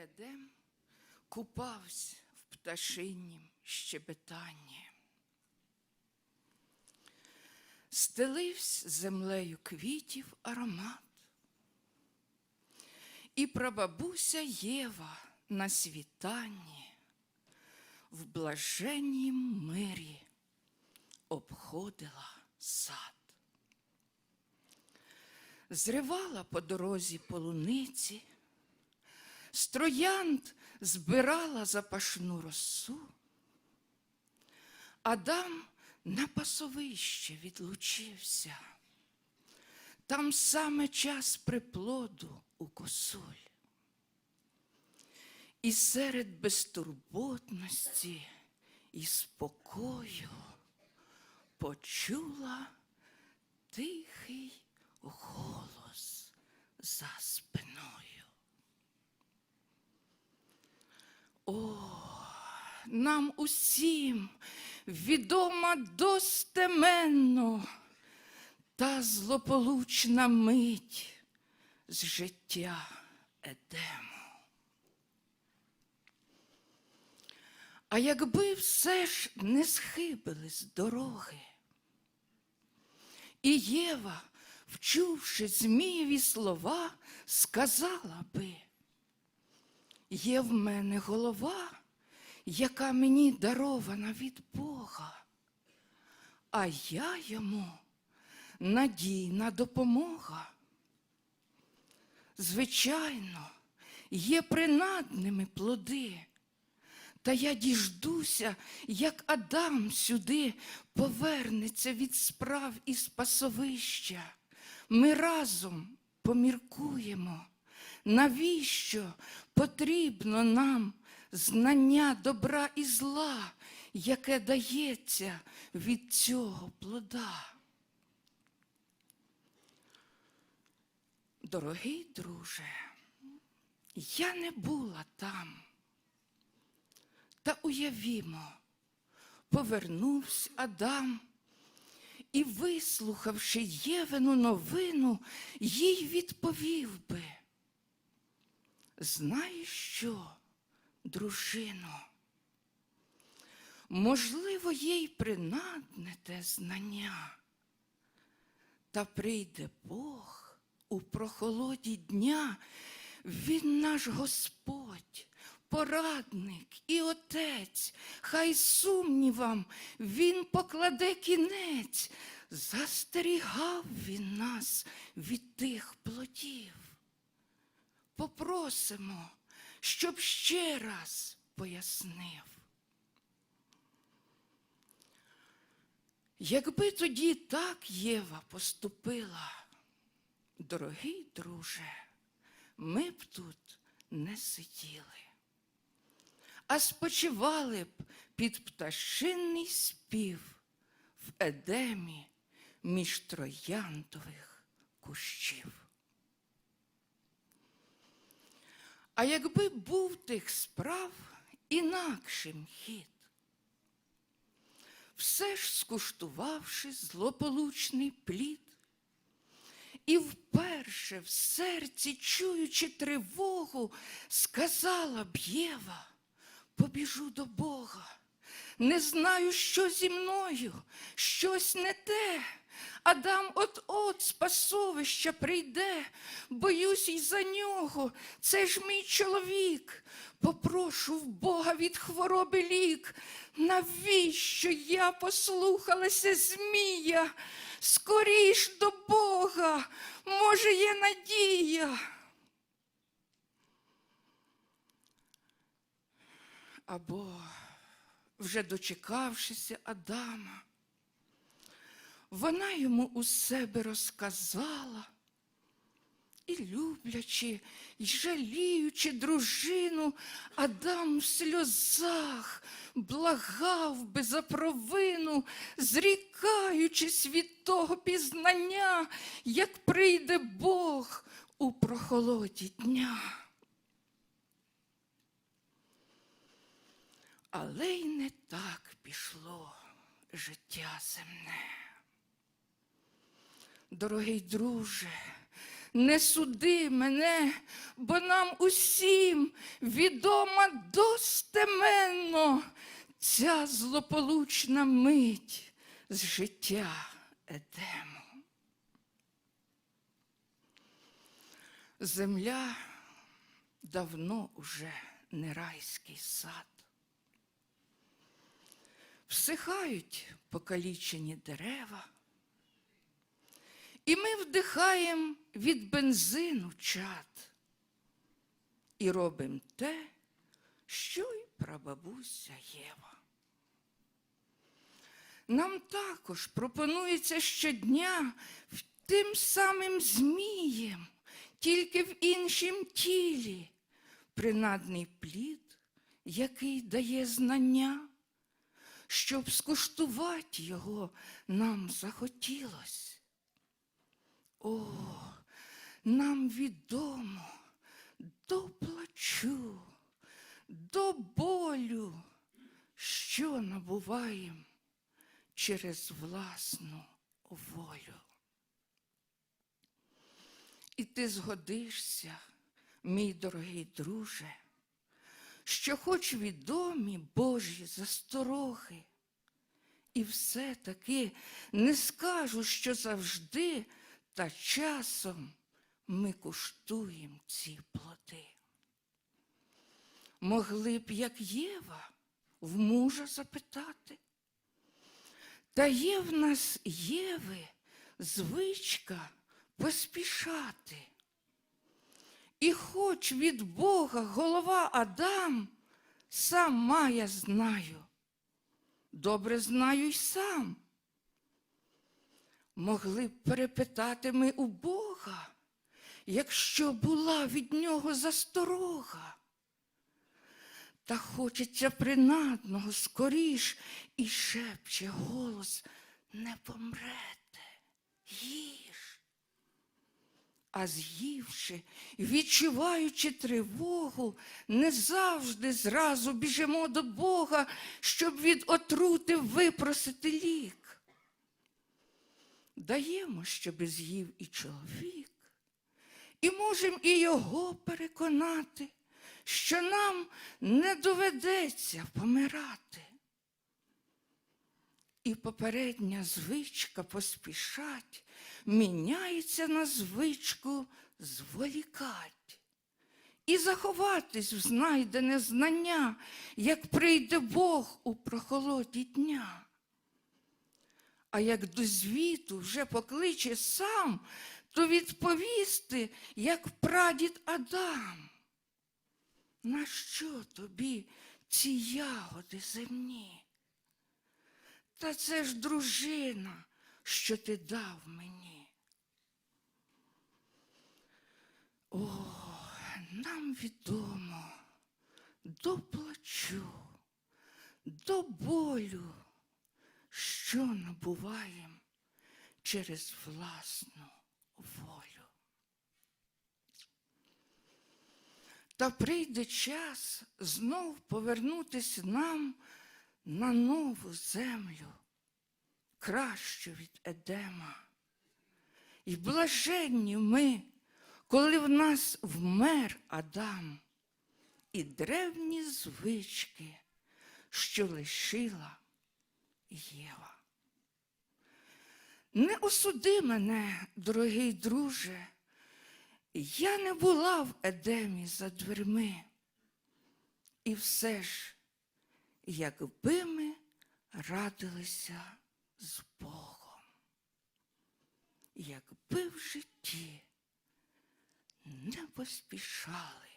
Едем купався в пташинім щебетанні. Стеливсь землею квітів аромат. І прабабуся Єва на світанні в блаженнім мирі обходила сад. Зривала по дорозі полуниці, з троянд збирала запашну росу. Адам на пасовище відлучився. Там саме час приплоду у косуль. І серед безтурботності і спокою почула тихий голос за спиною. О, нам усім відома достеменно та злополучна мить з життя Едему. А якби все ж не схибили з дороги, і Єва, вчувши Змієві слова, сказала би, є в мене голова, яка мені дарована від Бога, а я йому надійна допомога. Звичайно, є принадними плоди. Та я діждуся, як Адам сюди повернеться від справ із пасовища. Ми разом поміркуємо, навіщо потрібно нам знання добра і зла, яке дається від цього плода. Дорогий друже, я не була там. Та уявімо, повернувся Адам і, вислухавши Євину новину, їй відповів би. Знаєш що, дружино? Можливо, їй принадне те знання, та прийде Бог у прохолоді дня, Він наш Господь порадник і отець, хай сумнівам він покладе кінець, застерігав він нас від тих плодів. Попросимо, щоб ще раз пояснив. Якби тоді так Єва поступила, дорогий друже, ми б тут не сиділи а спочивали б під пташинний спів в едемі між трояндових кущів. А якби був тих справ інакшим хід, все ж скуштувавши злополучний плід, і вперше в серці, чуючи тривогу, сказала б Єва, побіжу до Бога. Не знаю, що зі мною, щось не те. Адам от-от з пасовища прийде, боюсь й за нього, це ж мій чоловік. Попрошу в Бога від хвороби лік. Навіщо я послухалася Змія? Скоріш до Бога, може, є надія. Або, вже дочекавшися Адама, вона йому у себе розказала і, люблячи, й жаліючи дружину, Адам в сльозах благав би за провину, зрікаючись від того пізнання, як прийде Бог у прохолоді дня. Але й не так пішло життя земне. Дорогий друже, не суди мене, бо нам усім відома достеменно ця злополучна мить з життя Едему. Земля давно уже не райський сад. Всихають покалічені дерева, і ми вдихаємо від бензину чад і робимо те, що й прабабуся Єва. Нам також пропонується щодня тим самим змієм, тільки в іншім тілі, принадний плід, який дає знання, щоб скуштувати його нам захотілось. О, нам відомо до плачу, до болю, що набуваєм через власну волю. І ти згодишся, мій дорогий друже, що хоч відомі Божі застороги, і все-таки не скажу, що завжди та часом ми куштуємо ці плоди. Могли б, як Єва, в мужа запитати. Та є в нас Єви звичка поспішати. І хоч від Бога голова Адам, сама я знаю, добре знаю й сам. Могли б перепитати ми у Бога, якщо була від нього засторога. Та хочеться принадного скоріш, і шепче голос не помрете, їж. А з'ївши, відчуваючи тривогу, не завжди зразу біжимо до Бога, щоб від отрути випросити лік. Даємо, щоби з'їв і чоловік, і можемо і його переконати, що нам не доведеться помирати. І попередня звичка поспішать міняється на звичку зволікать. І заховатись в знайдене знання, як прийде Бог у прохолоді дня. А як до звіту вже покличе сам, то відповісти, як прадід Адам. На що тобі ці ягоди земні? Та це ж дружина, що ти дав мені. О, нам відомо до плачу, до болю, що набуваєм через власну волю. Та прийде час знов повернутись нам на нову землю, кращу від Едема. І блаженні ми, коли в нас вмер Адам, і древні звички, що лишила Єва. Не осуди мене, дорогий друже, я не була в Едемі за дверми. І все ж, якби ми радилися з Богом, якби в житті не поспішали